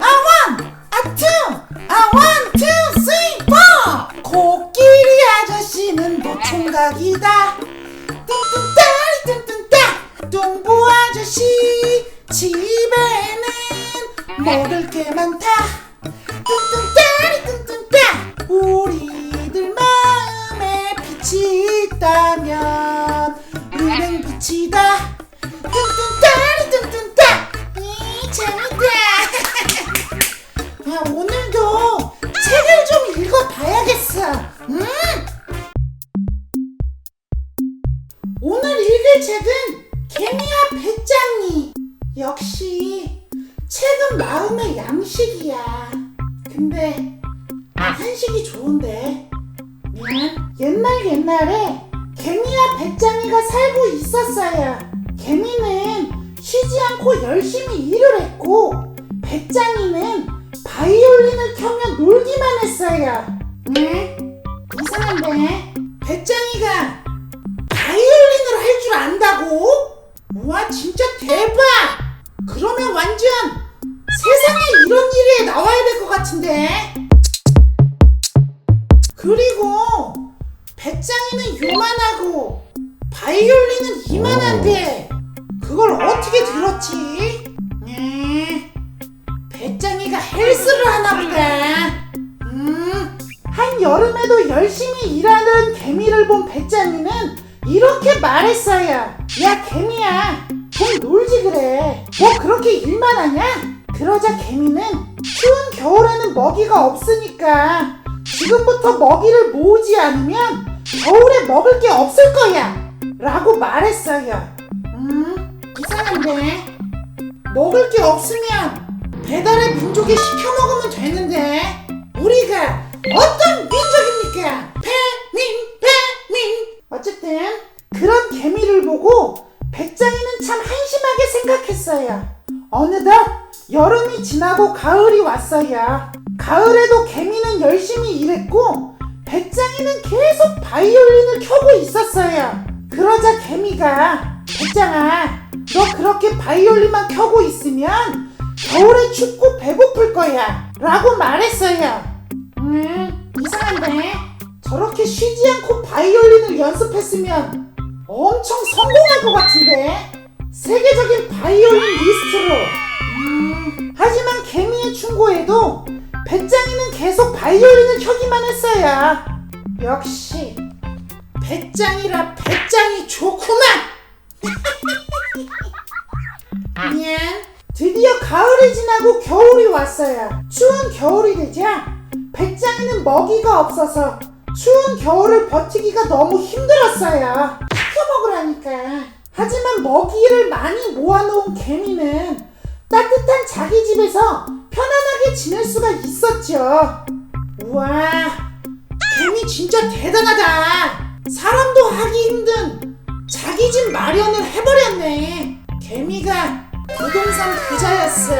아원, 아투, 아원, 투, 쓰리, 포. 코끼리 아저씨는 노총각이다. 뚱뚱따리 뚱뚱따. 뚱보 아저씨 집에는 먹을 게 많다. 재밌다. 야, 오늘도 책을 좀 읽어봐야겠어. 음! 오늘 읽을 책은 개미와 배짱이. 역시 책은 마음의 양식이야. 근데 한식이 좋은데. 옛날 옛날에 개미와 배짱이가 살고 있었어요. 개미는 않고 열심히 일을 했고 배짱이는 바이올린을 켜며 놀기만 했어요. 네? 이상한데 배짱이가 바이올린을 할 줄 안다고? 우와 진짜 대박! 그러면 완전 세상에 이런 일이 나와야 될 것 같은데 그리고 배짱이는 요만하고 바이올린은 이만한데 그걸 어떻게 들었지? 음, 배짱이가 헬스를 하나 보다. 음, 한 여름에도 열심히 일하는 개미를 본 배짱이는 이렇게 말했어요. 야, 개미야, 좀 놀지 그래. 뭐 그렇게 일만 하냐? 그러자 개미는 추운 겨울에는 먹이가 없으니까 지금부터 먹이를 모으지 않으면 겨울에 먹을 게 없을 거야. 라고 말했어요. 음, 이상한데. 먹을 게 없으면 배달의 민족에 시켜 먹으면 되는데? 우리가 어떤 민족입니까? 배민 배민. 어쨌든 그런 개미를 보고 배짱이는 참 한심하게 생각했어요. 어느덧 여름이 지나고 가을이 왔어요. 가을에도 개미는 열심히 일했고 배짱이는 계속 바이올린을 켜고 있었어요. 그러자 개미가 배짱아. 너 그렇게 바이올린만 켜고 있으면 겨울에 춥고 배고플 거야. 라고 말했어요. 음 이상한데? 저렇게 쉬지 않고 바이올린을 연습했으면 엄청 성공할 것 같은데? 세계적인 바이올린 리스트로. 음, 하지만 개미의 충고에도 배짱이는 계속 바이올린을 켜기만 했어요. 역시 배짱이라 배짱이 좋구만 미안. 드디어 가을이 지나고 겨울이 왔어요. 추운 겨울이 되자 배짱이는 먹이가 없어서 추운 겨울을 버티기가 너무 힘들었어요. 시켜 먹으라니까. 하지만 먹이를 많이 모아놓은 개미는 따뜻한 자기 집에서 편안하게 지낼 수가 있었죠. 우와, 개미 진짜 대단하다. 사람도 하기 힘든 자기 집 마련을 해버렸네. 개미가 부동산 부자였어.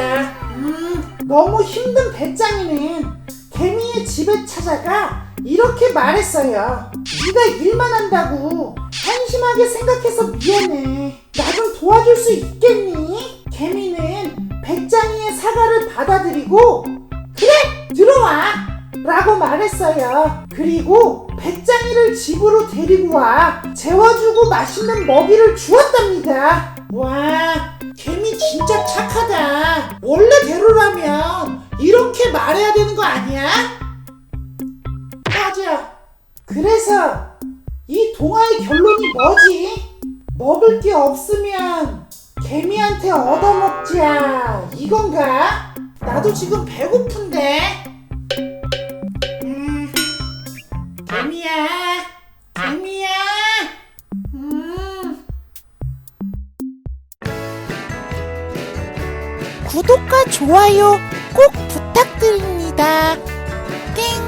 음, 너무 힘든 배짱이는 개미의 집에 찾아가 이렇게 말했어요. 네가 일만 한다고 한심하게 생각해서 미안해. 나 좀 도와줄 수 있겠니? 개미는 배짱이의 사과를 받아들이고 그래 들어와 라고 말했어요. 그리고 배짱이를 집으로 데리고 와 재워주고 맛있는 먹이를 주었답니다. 와, 개미 진짜 착하다. 원래대로라면 이렇게 말해야 되는 거 아니야? 맞아. 그래서 이 동화의 결론이 뭐지? 먹을 게 없으면 개미한테 얻어먹자. 이건가? 나도 지금 배고픈데. 개미야, 개미야. 음. 구독과 좋아요 꼭 부탁드립니다. 땡.